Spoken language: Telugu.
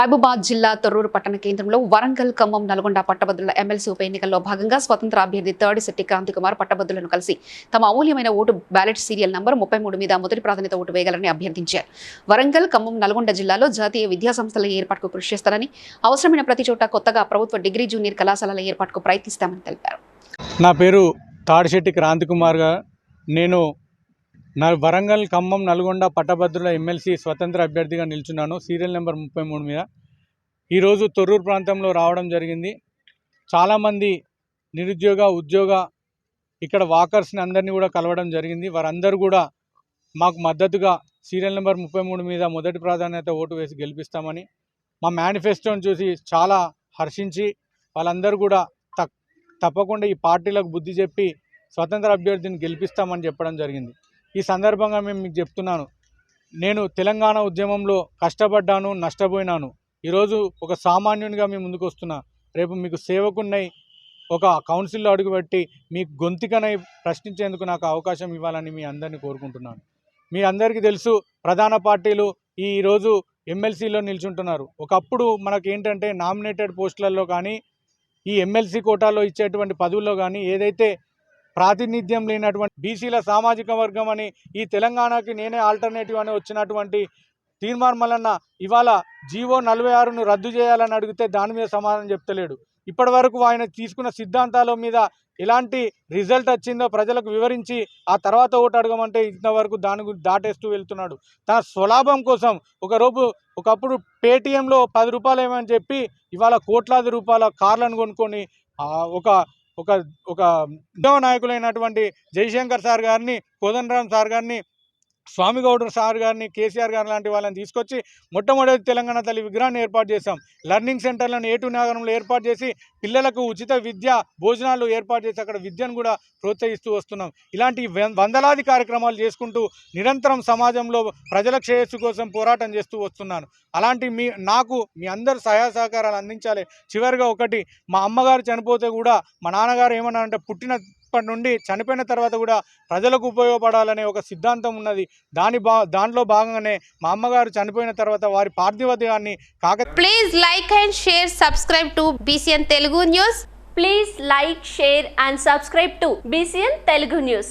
మహబూబాద్ జిల్లా తొర్రూరు పట్టణ కేంద్రంలో వరంగల్ ఖమ్మం నల్గొండ పట్టభద్రుల ఎమ్మెల్సీ ఉప ఎన్నికల్లో భాగంగా స్వతంత్ర అభ్యర్థి థర్డ్ శెట్టి క్రాంతి కుమార్ పట్టభద్రులను కలిసి తమ అమూల్యమైన ఓటు బ్యాలెట్ సీరియల్ నంబర్ ముప్పై మూడు మీద మొదటి ప్రాధాన్యత ఓటు వేయాలని అభ్యర్థించారు. వరంగల్ ఖమ్మం నల్గొండ జిల్లాలో జాతీయ విద్యా సంస్థల ఏర్పాటుకు కృషి చేస్తారని అవసరమైన ప్రతి చోట కొత్తగా ప్రభుత్వ డిగ్రీ జూనియర్ కళాశాలల ఏర్పాటుకు ప్రయత్నిస్తామని తెలిపారు. నా పేరు తాడిశెట్టి క్రాంతి కుమార్ నేను నా వరంగల్ ఖమ్మం నల్గొండ పట్టభద్రుల ఎమ్మెల్సీ స్వతంత్ర అభ్యర్థిగా నిల్చున్నాను. సీరియల్ నెంబర్ ముప్పై మూడు మీద. ఈరోజు తొర్రూరు ప్రాంతంలో రావడం జరిగింది. చాలామంది నిరుద్యోగ ఉద్యోగ ఇక్కడ వాకర్స్ని అందరినీ కూడా కలవడం జరిగింది. వారందరూ కూడా మాకు మద్దతుగా సీరియల్ నెంబర్ ముప్పై మూడు మీద మొదటి ప్రాధాన్యత ఓటు వేసి గెలిపిస్తామని మా మేనిఫెస్టోని చూసి చాలా హర్షించి వాళ్ళందరూ కూడా తక్ తప్పకుండా ఈ పార్టీలకు బుద్ధి చెప్పి స్వతంత్ర అభ్యర్థిని గెలిపిస్తామని చెప్పడం జరిగింది. ఈ సందర్భంగా మేము మీకు చెప్తున్నాను. నేను తెలంగాణ ఉద్యమంలో కష్టపడ్డాను నష్టపోయినాను. ఈరోజు ఒక సామాన్యునిగా మీ ముందుకు వస్తున్నా. రేపు మీకు సేవకున్నై ఒక కౌన్సిల్లో అడుగుపెట్టి మీ గొంతికనై ప్రశ్నించేందుకు నాకు అవకాశం ఇవ్వాలని మీ అందరినీ కోరుకుంటున్నాను. మీ అందరికీ తెలుసు ప్రధాన పార్టీలు ఈరోజు ఎమ్మెల్సీలో నిల్చుంటున్నారు. ఒకప్పుడు మనకు ఏంటంటే నామినేటెడ్ పోస్టులలో కానీ ఈ ఎమ్మెల్సీ కోటాలో ఇచ్చేటువంటి పదవుల్లో కానీ ఏదైతే ప్రాతినిధ్యం లేనటువంటి బీసీల సామాజిక వర్గం అని ఈ తెలంగాణకి నేనే ఆల్టర్నేటివ్ అని వచ్చినటువంటి తీర్మార్ మల్లన్న ఇవాళ జీవో నలభై ఆరును రద్దు చేయాలని అడిగితే దాని మీద సమాధానం చెప్తలేడు. ఇప్పటి వరకు ఆయన తీసుకున్న సిద్ధాంతాల మీద ఎలాంటి రిజల్ట్ వచ్చిందో ప్రజలకు వివరించి ఆ తర్వాత ఓటు అడగమంటే ఇంతవరకు దాని గురించి దాటేస్తూ వెళ్తున్నాడు. తన స్వలాభం కోసం ఒకరోజు ఒకప్పుడు పేటీఎంలో పది రూపాయలు ఏమని చెప్పి ఇవాళ కోట్లాది రూపాయల కార్లను కొనుక్కొని ఒక ఒక ఒక నాయకులైనటువంటి జయశంకర్ సార్ గారిని కోదండరామ్ సార్ గారిని స్వామిగౌడ్ సార్ గారిని కేసీఆర్ గారు లాంటి వాళ్ళని తీసుకొచ్చి మొట్టమొదటి తెలంగాణ తల్లి విగ్రహాన్ని ఏర్పాటు చేశాం. లర్నింగ్ సెంటర్లను ఏటు నగరంలో ఏర్పాటు చేసి పిల్లలకు ఉచిత విద్య భోజనాలు ఏర్పాటు చేసి అక్కడ విద్యను కూడా ప్రోత్సహిస్తూ వస్తున్నాం. ఇలాంటి వందలాది కార్యక్రమాలు చేసుకుంటూ నిరంతరం సమాజంలో ప్రజల శ్రేయస్సు కోసం పోరాటం చేస్తూ వస్తున్నాను. అలాంటి మీ నాకు మీ అందరు సహాయ సహకారాలు అందించాలి. చివరిగా ఒకటి మా అమ్మగారు చనిపోతే కూడా మా నాన్నగారు ఏమన్నారంటే అప్పటి నుండి చనిపోయిన తర్వాత కూడా ప్రజలకు ఉపయోగపడాలనే ఒక సిద్ధాంతం ఉన్నది. దాని దాంట్లో భాగంగానే మా అమ్మగారు చనిపోయిన తర్వాత వారి పార్థివ దేహాన్ని కాక please like and share subscribe to BCN Telugu news please like share and subscribe to BCN Telugu news